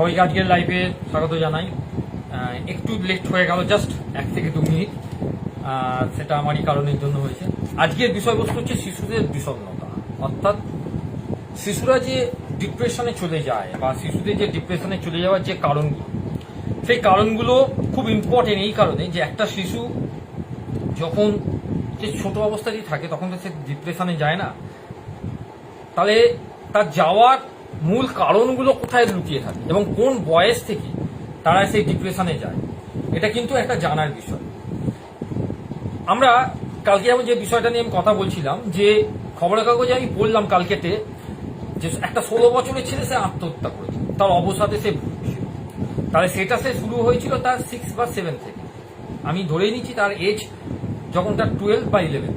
সবাইকে আজকের লাইভে স্বাগত জানাই। একটু লেট হয়ে গেল জাস্ট এক থেকে দু মিনিট। সেটা আমারই কারণের জন্য হয়েছে। আজকের বিষয়বস্তু হচ্ছে শিশুদের বিষণ্ণতা। অর্থাৎ শিশুরা যে ডিপ্রেশনে চলে যায় বা শিশুদের যে ডিপ্রেশনে চলে যাওয়ার যে কারণগুলো, সেই কারণগুলো খুব ইম্পর্টেন্ট এই কারণে যে একটা শিশু যখন যে ছোট অবস্থাতেই থাকে, তখন তো সে ডিপ্রেশনে যায় না। তাহলে তার যাওয়ার মূল কারণগুলো কোথায় লুকিয়ে থাকে এবং কোন বয়স থেকে তারা সেই ডিপ্রেশনে যায়, এটা কিন্তু একটা জানার বিষয়। আমরা কালকে আমি যে বিষয়টা নিয়ে আমি কথা বলছিলাম, যে খবরের কাগজে আমি বললাম কালকেতে, যে একটা ষোলো বছরের ছেলে সে আত্মহত্যা করেছে, তার অবসাদে সে ভুগছে। তাহলে সেটা সে শুরু হয়েছিল তার সিক্স বা সেভেন থেকে। আমি ধরেই নিচ্ছি তার এজ যখন তার টুয়েলভ বা ইলেভেন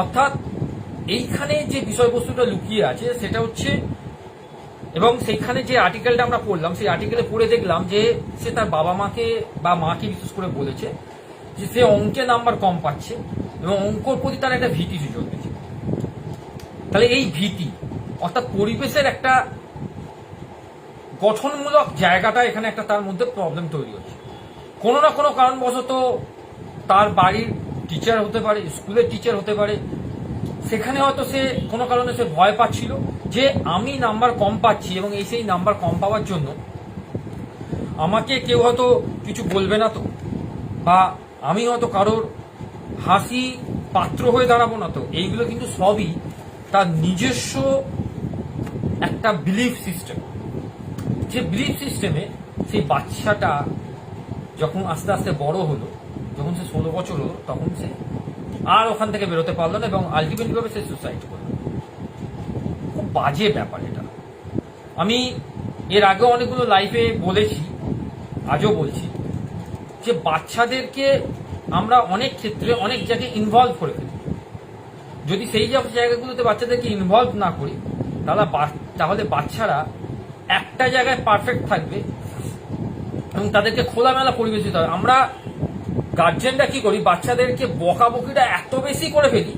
অর্থাৎ এইখানে যে বিষয়বস্তুটা লুকিয়ে আছে, সেটা হচ্ছে এবং সেইখানে যে আর্টিকেলটা আমরা পড়লাম, সেই আর্টিকেলে পড়ে দেখলাম যে সে তার বাবা মাকে বা মাকে বিশেষ করে বলেছে যে সে অঙ্কে নাম্বার কম পাচ্ছে এবং অঙ্কর প্রতি তার একটা ভীতি জন্মেছে তাহলে এই ভীতি অর্থাৎ পরিবেশের একটা গঠনমূলক জায়গাটা এখানে একটা তার মধ্যে প্রবলেম তৈরি হচ্ছে। কোনো না কোনো কারণবশত তার বাড়ির টিচার হতে পারে স্কুলের টিচার হতে পারে। সেখানে হয়তো সে কোনো কারণে সে ভয় পাচ্ছিল। যে আমি নাম্বার কম পাচ্ছি এবং এই সেই নাম্বার কম পাওয়ার জন্য আমাকে কেউ হয়তো কিছু বলবে না তো। বা আমি হয়তো কারোর হাসি পাত্র হয়ে দাঁড়াবো না তো। এইগুলো কিন্তু সবই তার নিজস্ব একটা বিলিফ সিস্টেম যে বিলিফ সিস্টেমে সেই বাচ্চাটা যখন আস্তে আস্তে বড় হলো, যখন সে ষোলো বছর হলো, তখন সে আর ওখান থেকে বেরোতে পারল না এবং আলটিমেটলি ভাবে সে সুসাইড করল। বাজে ব্যাপার এটা। আমি এর আগে অনেকগুলো লাইফে বলেছি, আজও বলছি যে বাচ্চাদেরকে আমরা অনেক ক্ষেত্রে অনেক জায়গায় ইনভলভ করে ফেলি। যদি সেই জায়গাগুলোতে বাচ্চাদেরকে ইনভলভ না করি, তাহলে তাহলে বাচ্চারা একটা জায়গায় পারফেক্ট থাকবে এবং তাদেরকে খোলামেলা পরিবেশ দিতে হবে। আমরা গার্জেনরা কি করি? বাচ্চাদেরকে বকাবকিটা এত বেশি করে ফেলি,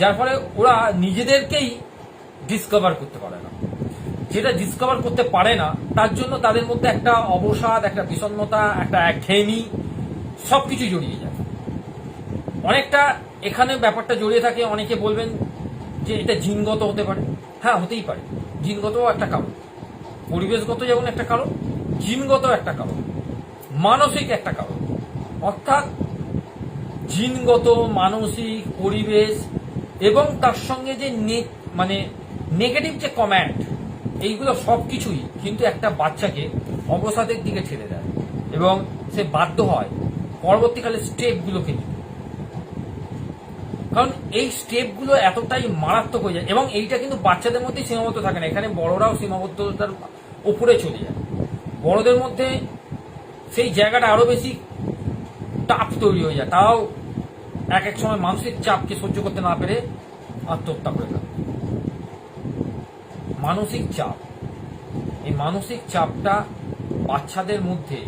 যার ফলে ওরা নিজেদেরকেই ডিসকভার করতে পারে না। যেটা ডিসকভার করতে পারে না, তার জন্য তাদের মধ্যে একটা অবসাদ, একটা বিষণ্ণতা, একটা একঘেয়েমি সবকিছু জড়িয়ে যায়। অনেকটা এখানে ব্যাপারটা জড়িয়ে থাকে, অনেকে বলবেন যে এটা জিনগত হতে পারে। হ্যাঁ হতেই পারে। জিনগতও একটা কারণ। পরিবেশগত যেমন একটা কারণ জিনগত একটা কারণ। মানসিক একটা কারণ। অর্থাৎ জিনগত, মানসিক, পরিবেশ এবং তার সঙ্গে যে মানে নেগেটিভ যে কমেন্ট এইগুলো সব কিছুই কিন্তু একটা বাচ্চাকে অবসাদের দিকে ঠেলে দেয় এবং সে বাধ্য হয় পরবর্তীকালে স্টেপগুলোকে নিতে। কারণ এই স্টেপগুলো এতটাই মারাত্মক হয়ে যায়, এবং এইটা কিন্তু বাচ্চাদের মধ্যেই সীমাবদ্ধ থাকে না, এখানে বড়রাও সীমাবদ্ধতার উপরে চলে যায়। বড়দের মধ্যে সেই জায়গাটা আরও বেশি টাফ তৈরি হয়ে যায় তাও এক এক সময় মানসিক চাপকে সহ্য করতে না পেরে আত্মহত্যা করে ফেলে। মানসিক চাপ। এই মানসিক চাপটা বাচ্চাদের মধ্যে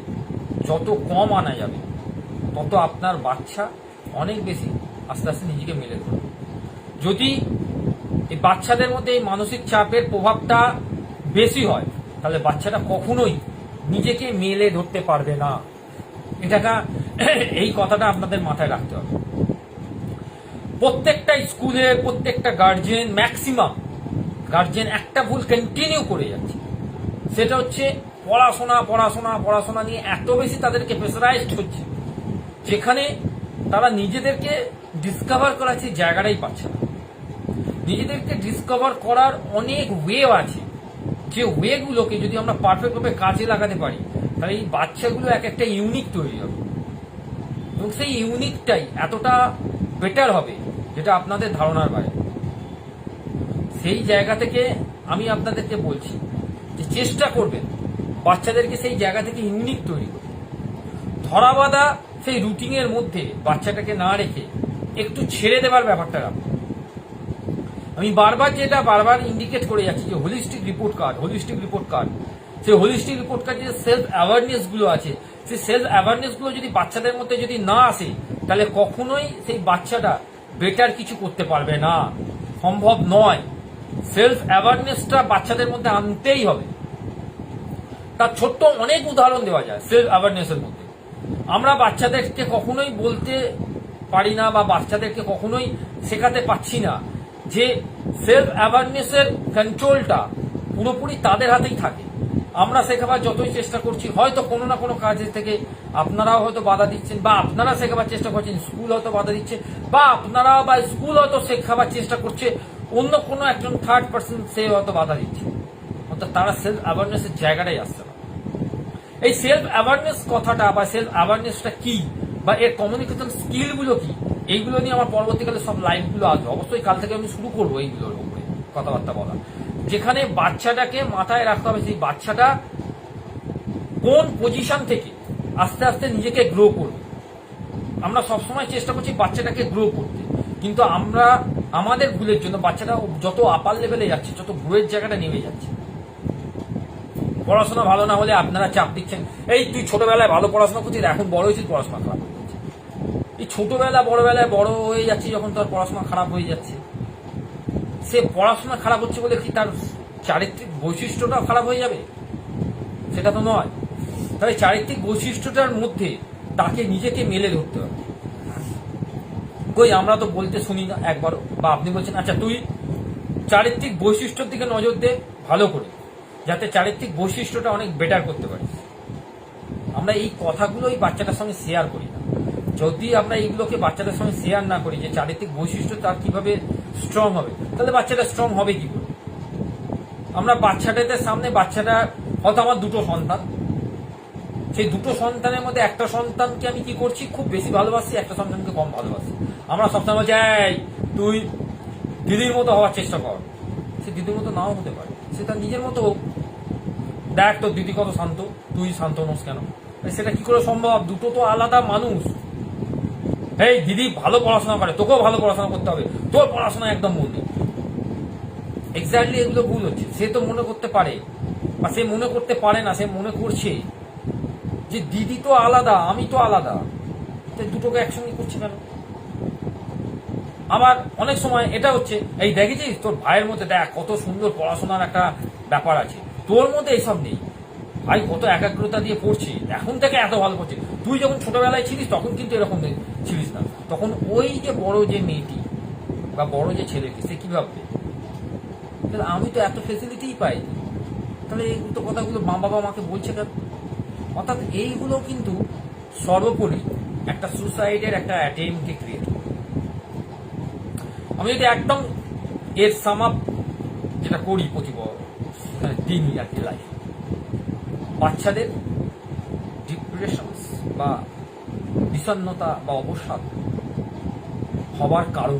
যত কম আনা যাবে, তত আপনার বাচ্চা অনেক বেশি আস্তে আস্তে নিজেকে মেলে ধরবে। যদি এই বাচ্চাদের মধ্যে এই মানসিক চাপের প্রভাবটা বেশি হয়, তাহলে বাচ্চাটা কখনোই নিজেকে মেলে ধরতে পারবে না। এটাকা এই কথাটা আপনাদের মাথায় রাখতে হবে। প্রত্যেকটা স্কুলে, প্রত্যেকটা গার্জেন ম্যাক্সিমাম গার্জেন একটা ভুল কন্টিনিউ করে যাচ্ছে। সেটা হচ্ছে পড়াশোনা পড়াশোনা পড়াশোনা নিয়ে এত বেশি তাদেরকে প্রেসারাইজড হচ্ছে, যেখানে তারা নিজেদেরকে ডিসকভার করার সেই জায়গাটাই পাচ্ছে না। নিজেদেরকে ডিসকভার করার অনেক ওয়ে আছে। যে ওয়েগুলোকে যদি আমরা পারফেক্টভাবে কাজে লাগাতে পারি, তাহলে এই বাচ্চাগুলো এক একটা ইউনিক তৈরি হবে। এবং সেই ইউনিকটাই এতটা বেটার হবে, যেটা আপনাদের ধারণার বাইরে। সেই জায়গা থেকে আমি আপনাদেরকে বলছি যে চেষ্টা করবেন বাচ্চাদেরকে সেই জায়গা থেকে ইউনিক তৈরি করতে। ধরাবাধা সেই রুটিনের মধ্যে বাচ্চাটাকে না রেখে একটু ছেড়ে দেবার ব্যাপারটা রাখুন। আমি বারবার যেটা বারবার ইন্ডিকেট করে যাচ্ছি যে holistic report card holistic report card সেই হোলিস্টিক রিপোর্ট কার্ড যে সেলফ অ্যাওয়ারনেসগুলো আছে, সেই সেলফ অ্যাওয়ারনেসগুলো যদি বাচ্চাদের মধ্যে যদি না আসে, তাহলে কখনোই সেই বাচ্চাটা বেটার কিছু করতে পারবে না। সম্ভব নয়। সেলফ অ্যাওয়ারনেসটা বাচ্চাদের মধ্যে আনতেই হবে। তার ছোট্ট অনেক উদাহরণ দেওয়া যায় সেলফ অ্যাওয়ারনেসের মধ্যে। আমরা বাচ্চাদেরকে কখনোই বলতে পারি না বা বাচ্চাদেরকে কখনোই শেখাতে পাচ্ছি না যে সেলফ অ্যাওয়ারনেসের কন্ট্রোলটা পুরোপুরি তাদের হাতেই থাকে। আমরা শেখাবার যতই চেষ্টা করছি, হয়তো কোনো না কোনো কাজে থেকে আপনারাও হয়তো বাধা দিচ্ছেন বা আপনারা শেখাবার চেষ্টা করছেন, স্কুল হয়তো বাধা দিচ্ছে বা আপনারা বা স্কুল হয়তো শেখাবার চেষ্টা করছে অন্য কোনো একজন থার্ড পার্সন সে হয়তো বাধা দিচ্ছে। অর্থাৎ তারা সেলফ অ্যাওয়ারনেসের জায়গাটাই আসছে না। এই সেলফ অ্যাওয়ারনেস কথাটা বা সেলফ অ্যাওয়ারনেসটা কি বা এর কমিউনিকেশন স্কিলগুলো কি, এইগুলো নিয়ে আমার পরবর্তীকালে সব লাইভগুলো আসবে। অবশ্যই কাল থেকে আমি শুরু করব এইগুলোর উপরে কথাবার্তা বলা। যেখানে বাচ্চাটাকে মাথায় রাখতে হবে সেই বাচ্চাটা কোন পজিশন থেকে আস্তে আস্তে নিজেকে গ্রো করবে। আমরা সবসময় চেষ্টা করছি বাচ্চাটাকে গ্রো করতে। কিন্তু আমরা আমাদের ভুলের জন্য বাচ্চাটা যত আপার লেভেলে যাচ্ছে, যত ভুলের জায়গাটা নেমে যাচ্ছে। পড়াশোনা ভালো না হলে আপনারা চাপ দিচ্ছেন। এই তুই ছোটবেলায় ভালো পড়াশোনা করছিস, এখন বড় হয়েছিস, পড়াশোনা খারাপ এই ছোটবেলা, বড়বেলায় বড় হয়ে যাচ্ছে যখন তোর পড়াশোনা খারাপ হয়ে যাচ্ছে। সে পড়াশোনা খারাপ হচ্ছে বলে কি তার চারিত্রিক বৈশিষ্ট্যটাও খারাপ হয়ে যাবে? সেটা তো নয়। তাহলে চারিত্রিক বৈশিষ্ট্যটার মধ্যে তাকে নিজেকে মেলে ধরতে হবে। কই আমরা তো বলতে শুনি না একবারও বা আপনি বলছেন আচ্ছা তুই চারিত্রিক বৈশিষ্ট্যর দিকে নজর দে ভালো করে, যাতে চারিত্রিক বৈশিষ্ট্যটা অনেক বেটার করতে পারিস। আমরা এই কথাগুলোই বাচ্চাটার সঙ্গে শেয়ার করি না। যদি আমরা এইগুলোকে বাচ্চাদের সঙ্গে শেয়ার না করি যে চারিত্রিক বৈশিষ্ট্য তার কীভাবে স্ট্রং হবে, তাহলে বাচ্চাটা স্ট্রং হবে কি করে? আমরা বাচ্চাটাদের সামনে বাচ্চাটা, হয়তো আমার দুটো সন্তান, সেই দুটো সন্তানের মধ্যে একটা সন্তানকে আমি কি করছি? খুব বেশি ভালোবাসি, একটা সন্তানকে কম ভালোবাসি। আমরা সবসময় বলছি তুই দিদির মতো হওয়ার চেষ্টা কর। সে দিদির মতো নাও হতে পারে। সে তার নিজের মতো দেখ তোর দিদি কত শান্ত, তুই শান্ত নোস কেন? সেটা কি করে সম্ভব? দুটো তো আলাদা মানুষ। এই, দিদি ভালো পড়াশোনা করে, তোকেও ভালো পড়াশোনা করতে হবে। তোর পড়াশোনা একদম মন নেই এক্স্যাক্টলি এগুলো ভুল হচ্ছে। সে তো মনে করতে পারে। বা সে মনে করতে পারে না, সে মনে করছে যে দিদি তো আলাদা, আমি তো আলাদা। দুটোকে একসঙ্গে করছি কেন? আবার অনেক সময় এটা হচ্ছে, এই দেখেছিস? তোর ভাইয়ের মধ্যে দেখ, কত সুন্দর পড়াশোনার একটা ব্যাপার আছে। তোর মধ্যে এসব নেই। ভাই, কত একাগ্রতা দিয়ে পড়ছি। এখন থেকে এত ভালো করছে তুই যখন ছোটবেলায় ছিলিস, তখন কিন্তু এরকম ছিলিস না। তখন ওই যে বড় যে মেয়েটি বা বড় যে ছেলেটি, সে কি ভাববে? তাহলে আমি তো এত ফেসিলিটিই পাই তাহলে এই তো কথাগুলো মা বাবা আমাকে বলছে কেন? অর্থাৎ এইগুলো কিন্তু সর্বোপরি একটা সুসাইডের একটা অ্যাটেম্পকে ক্রিয়েট করে আমি যদি একদম এর সাম আপ যেটা করি প্রতি মানে দিনই আর কি লাইফ বাচ্চাদের ডিপ্রেশন বা বিষণ্ণতা বা অবসাদ হবার কারণ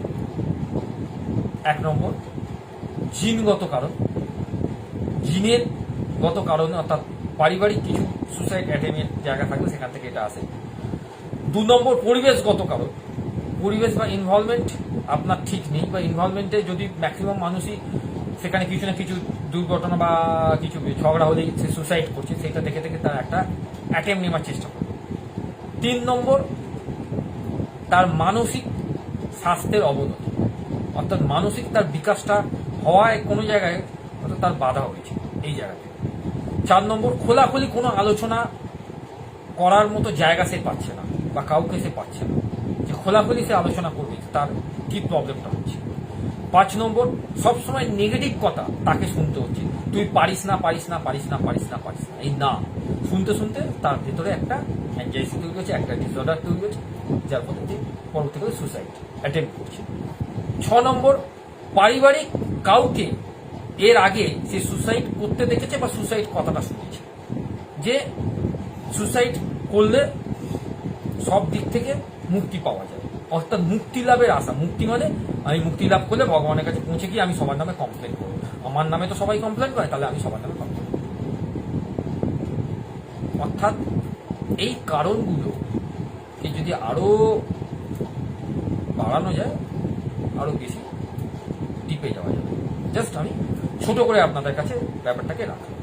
এক নম্বর, জিনগত কারণ। জিনের গত কারণে অর্থাৎ পারিবারিক কিছু সুসাইড অ্যাটেমের জায়গা থাকলে সেখান থেকে এটা আসে। দু নম্বর, পরিবেশগত কারণ। পরিবেশ বা ইনভলভমেন্ট আপনার ঠিক নেই বা ইনভলভমেন্টে যদি ম্যাক্সিমাম মানুষই সেখানে কিছু না কিছু দুর্ঘটনা বা কিছু ঝগড়া হলেই সে সুসাইড করছে, সেটা দেখে দেখে তার একটা অ্যাটেম্প নেওয়ার চেষ্টা করে তিন নম্বর, তার মানসিক স্বাস্থ্যের অবনতি। অর্থাৎ মানসিক তার বিকাশটা হওয়ায় কোনো জায়গায় অর্থাৎ তার বাধা হয়েছে এই জায়গাতে। চার নম্বর, খোলাখুলি কোনো আলোচনা করার মতো জায়গা সে পাচ্ছে না বা কাউকে সে পাচ্ছে না। খোলাখুলি সে আলোচনা করবে তার কি প্রবলেমটা হচ্ছে। পাঁচ নম্বর, সবসময় নেগেটিভ কথা তাকে শুনতে হচ্ছে। তুই পারিস না পারিস না পারিস না পারিস না পারিস না। এই না। শুনতে শুনতে তার ভেতরে একটা অ্যাংজাইটি তৈরি হচ্ছে, একটা ডিসঅর্ডার তৈরি হচ্ছে, যার ফলে পরবর্তীকালে সুসাইড অ্যাটেম্প করছে। ছ নম্বর, পারিবারিক কাউকে এর আগে সে সুসাইড করতে দেখেছে বা সুসাইড কথাটা শুনেছে। যে সুসাইড করলে সব দিক থেকে মুক্তি পাওয়া যায়। অর্থাৎ মুক্তি লাভের আশা। মুক্তি মানে আমি মুক্তি লাভ করলে ভগবানের কাছে পৌঁছে গিয়ে আমি সবার নামে কমপ্লেন করব। আমার নামে তো সবাই কমপ্লেন করে, তাহলে আমি সবার নামে কমপ্লেন অর্থাৎ এই কারণগুলো যদি আরও বাড়ানো যায়, আরও বেশি ডিপে যাওয়া যাবে। জাস্ট আমি ছোট করে আপনাদের কাছে ব্যাপারটাকে রাখলাম